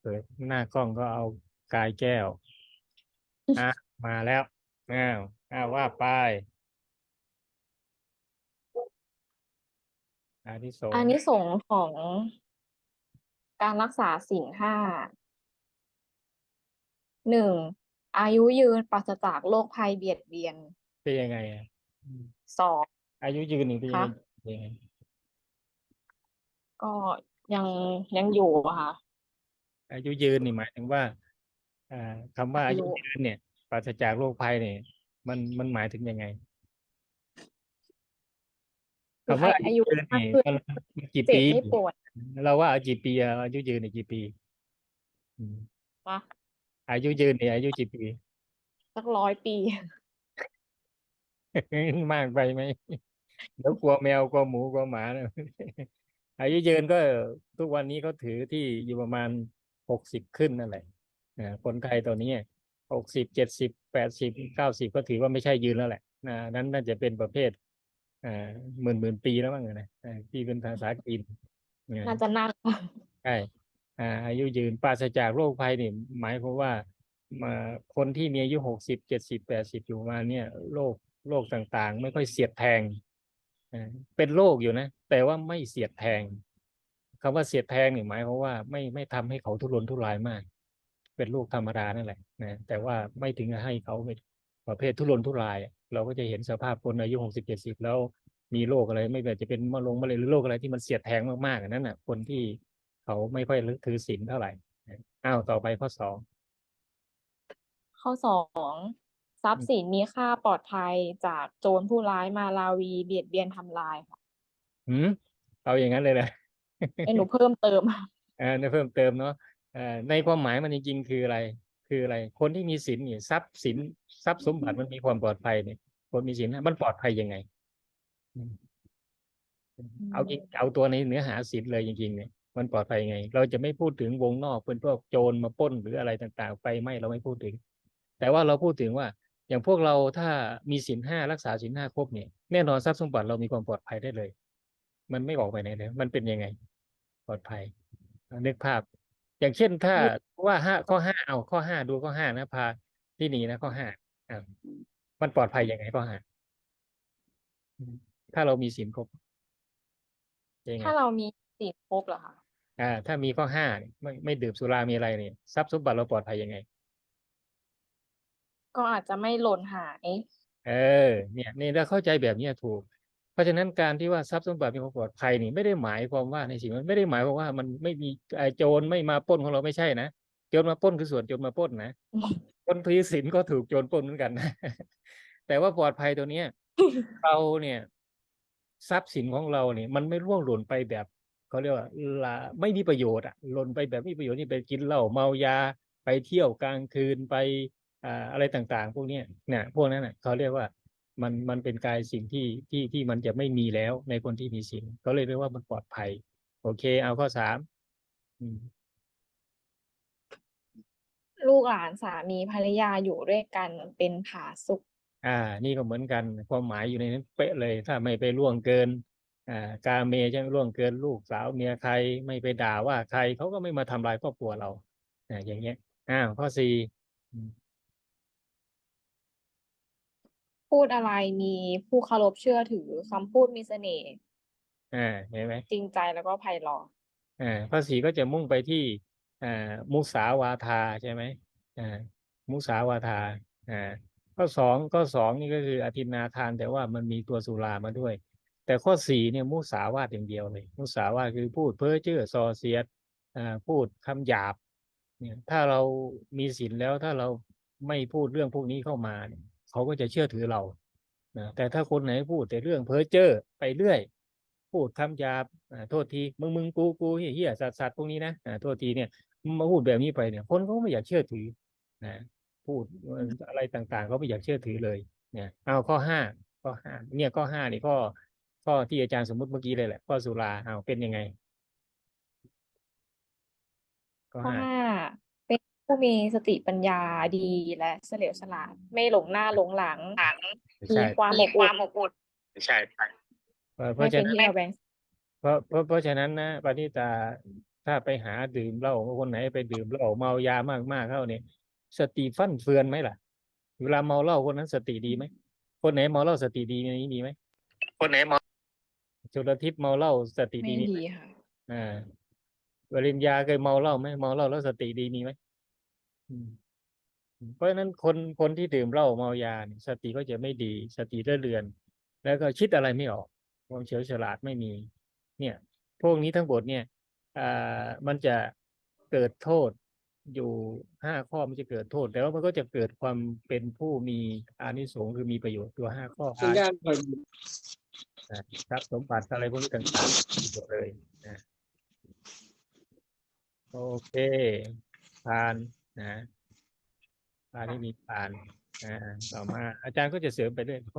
เปิดหน้ากล้องก็เอากายแก้วอะมาแล้วอ้าวอ้าวว่าไปอานิสงส์อานิสงส์ของการรักษาศีลห้า หนึ่ง อายุยืนปราศจากโรคภัยเบียดเบียน เป็นยังไงอะอืมสอง อายุยืนนี่เป็นยังไงคะ เป็นยังไงก็ยังยังอยู่อะค่ะ อายุยืนนี่หมายถึงว่าอ่าคำว่าอาอายุยุยืนเนี่ยปราศจากโรคภัยเนี่ย มันมันหมายถึงยังไงคือคำว่าอายุยืนมากนี่ขึ้นมันมันกี่เจ็บปีไม่ปวดเราว่าเอากี่ปีอะอายุยืนนี่กี่ปีอืมนะอายุยืนนี่อายุกี่ปีสักร้อยปีมากไปไหมเดี๋ยวกลัวแมวกลัวหมูกลัวหมานะอายุยืนก็ทุกวันนี้เขาถือที่อยู่ประมาณ หกสิบขึ้นนั่นแหละอ่าคนไทยตัวนี้หกสิบเจ็ดสิบแปดสิบเก้าสิบก็ถือว่าไม่ใช่ยืนแล้วแหละนะนั้นน่าจะเป็นประเภทอ่าหมื่นหมื่นปีแล้วมั้งนะอ่าที่เป็นภาษาจีนอ่าน่าจะนั่งใช่อ่าอายุยืนปราศจากโรคภัยนี่หมายความว่ามาคนที่มีอายุหกสิบเจ็ดสิบแปดสิบอยู่ประมาณเนี่ยโรคโรคต่างๆ ไม่ค่อยเสียดแทงอ่าเป็นโรคอยู่นะ แต่ว่าไม่เสียดแทง คำว่าเสียดแทงนี่หมายความว่าไม่ไม่ทำให้เขาทุรนทุรายมาก เป็นโรคธรรมดานั่นแหละนะแต่ว่าไม่ถึงกับให้เขาเป็นประเภททุรนทุรายอะเราก็จะเห็นสภาพคนอายุหกสิบเจ็ดสิบแล้วมีโรคอะไรไม่ว่าจะเป็นมะลงมะเร็งหรือโรคอะไรที่มันเสียดแทงมากๆอันนั้นน่ะ คนที่เขาไม่ค่อยถือศีลเท่าไหร่อ้าวต่อไปข้อสองข้อสองทรัพย์สินมีค่าปลอดภัยจากโจรผู้ร้ายมาลาวีเบียดเบียนทำลายค่ะหืมเอาอย่างนั้นเลยเล ยไอ้หนูเพิ่มเติมเออในเพิ่มเติมเนาะเอ่อในความหมายมันจริงๆคืออะไร คืออะไร คนที่มีศีลเนี่ยทรัพย์สินทรัพย์สมบัติมันมีความปลอดภัยเนี่ยคนมีศีลน่ะมันปลอดภัยยังไงอืมเอาจริงเอาตัวในเนื้อหาศีลเลยจริงๆเนี่ยมันปลอดภัยยังไง เราจะไม่พูดถึงวงนอกเป็นพวกโจรมาปล้นหรืออะไรต่างๆไฟไหม้เราไม่พูดถึง แต่ว่าเราพูดถึงว่า อย่างพวกเราถ้ามีศีลห้ารักษาศีลห้าครบเนี่ยแน่นอนทรัพย์สมบัติเรามีความปลอดภัยได้เลย มันไม่ออกไปไหนเลยมันเป็นยังไงป ลอดภัยอ่านึกภาพ อย่างเช่นถ้าว่าห้าข้อห้าเอาข้อห้าดูข้อห้านะพาที่หนีนะข้อห้าอ่ามันปลอดภัยยังไงข้อห้าอืมถ้าเรามีศีลครบยังไงถ้าเรามีศีลครบเหรอคะอ่า ถ้ามีข้อห้าเนี่ยไม่ไม่ดื่มสุรามีอะไรเนี่ยทรัพย์สมบัติเราปลอดภัยยังไง ก็อาจจะไม่หล่นหาย เออ เนี่ยนี่เราเข้าใจแบบเนี้ยถูกเพ ราะฉะนั้นการที่ว่าทรัพย์สมบัติมีความปลอดภัยนี่ไม่ได้หมายความว่าในสิ่งมันไม่ได้หมายความว่ามันไม่มีโจรไม่มาปล้นของเราไม่ใช่นะโจรมาปล้นคือส่วนโจรมาปล้นนะคนถือศีลก็ถูกโจรปล้นเหมือนกันนะแต่ว่าปลอดภัยตัวเนี้ยเราเนี่ย ทรัพย์สินของเราเนี่ย มันไม่ร่วงหล่นไปแบบเขาเรียกว่าละไม่มีประโยชน์อะหล่นไปแบบไม่มีประโยชน์นี่ไปกินเหล้าเมายาไปเที่ยวกลางคืนไปอะไรต่างๆ พวกนี้เนี่ยพวกนั้นน่ะเขาเรียกว่า มันมันเป็นกายสิ่งที่ที่ที่มันจะไม่มีแล้วในคนที่มีศีลเขาเลยเรียกว่ามันปลอดภัย โอเค เอาข้อสามอืมลูกหลานสามีภรรยาอยู่ด้วยกันเป็นผาสุกอ่า นี่ก็เหมือนกันความหมายอยู่ในนั้นเป๊ะเลย ถ้าไม่ไปล่วงเกิน อ่ากาเมใช่ไหมล่วงเกิน ลูกสาวเมียใครไม่ไปด่าว่าใครเขาก็ไม่มาทำลายครอบครัวเราอ่าอย่างเงี้ยอ้าวข้อสี่อืม พูดอะไรมีผู้เคารพเชื่อถือคำพูดมีเสน่ห์อ่าเห็นไหมจริงใจแล้วก็ไพเราะอ่าข้อสี่ก็จะมุ่งไปที่อ่ามุสาวาทาใช่ไหมอ่ามุสาวาทาอ่าข้อสองข้อสองนี่ก็คืออธินาทาน แต่ว่ามันมีตัวสุรามาด้วย แต่ข้อสี่เนี่ยมุสาวาทอย่างเดียวเลย มุสาวาทคือพูดเพ้อเจ้อส่อเสียดอ่าพูดคำหยาบเนี่ยถ้าเรามีศีลแล้วถ้าเราไม่พูดเรื่องพวกนี้เข้ามาเนี่ย เขาก็จะเชื่อถือเรานะแต่ถ้าคนไหนพูดแต่เรื่องเพ้อเจ้อไปเรื่อย พูดคำหยาบโทษทีมึงมึงกูกูเฮียเฮียสัตว์สัตว์พวกนี้นะโทษทีเนี่ยมาพูดแบบนี้ไปเนี่ย คนเขาไม่อยากเชื่อถือนะพูดอะไรต่างๆเขาไม่อยากเชื่อถือเลยเนี่ยเอาข้อห้าข้อห้าเนี่ยข้อห้านี่ข้อข้อที่อาจารย์สมมุติเมื่อกี้เลยแหละข้อสุราเอาเป็นยังไงข้อห้า ผู้มีสติปัญญาดีและเฉลียวฉลาดไม่หลงหน้าหลงหลังไม่มีใช่ความอบอุ่นไม่ใช่เพราะเพไม่ราะเป็ฉะนนั้นที่ระแวงเพราะเพราะเพราะฉะนั้นนะปณิตาถ้าไปหาดื่มเหล้าคนไหนไปดื่มเหล้าเมายามากๆเข้าเนี่ยสติฟั่นเฟือนไหมล่ะ เวลาเมาเหล้าคนนั้นสติดีไหมคนไหนเมาเหล้าสติดีในนี้มีไหมคนไหนเมาจุลทิพย์เมาเหล้าสติไม่ดีมีไหมดีค่ะ อ่าวริญญาเคยเมาเหล้าไหมเมาเหล้าแล้วสติดีมีไหมอืม เพราะฉะนั้นคนคนที่ดื่มเหล้าเมายาเนี่ยสติก็จะไม่ดีสติเลื่อนเลือน แล้วก็คิดอะไรไม่ออก ความเฉลียวฉลาดไม่มี เนี่ย พวกนี้ทั้งหมดเนี่ยอ่ามันจะเกิดโทษอยู่ห้าข้อมันจะเกิดโทษ แต่ว่ามันก็จะเกิดความเป็นผู้มีอานิสงส์คือมีประโยชน์ตัวห้าข้อสัญญาณก่อนะครับสมบัติอะไรพวกนี้ต่างๆหมดเลยนะโอเคผ่าน นะผ่านที่มีผ่านอ่าต่อมาอาจารย์ก็จะเสริมไปด้วยข้อ